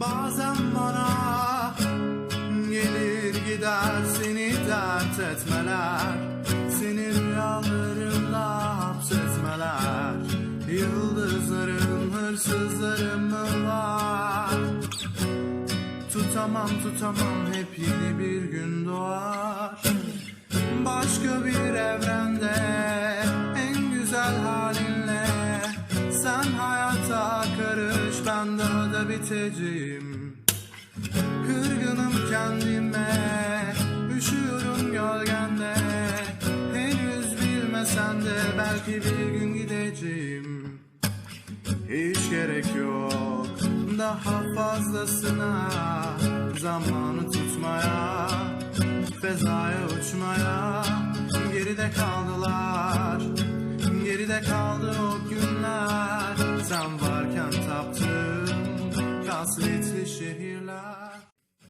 Bazen bana gelir gider seni dert etmeler. Seni rüyalarımda hapsetmeler. Yıldızların hırsızlarım mı var. Tutamam tutamam hep yeni bir gün doğar. Başka bir evrende en güzel halinle Sen hayata daha da biteceğim. Kırgınım kendime Üşüyorum gölgende. Henüz bilmesen de belki bir gün gideceğim. Hiç gerek yok daha fazlasına Zamanı tutmaya Fezaya uçmaya. Geride kaldılar Geride kaldı o günler. Sen varken dans here, şehirler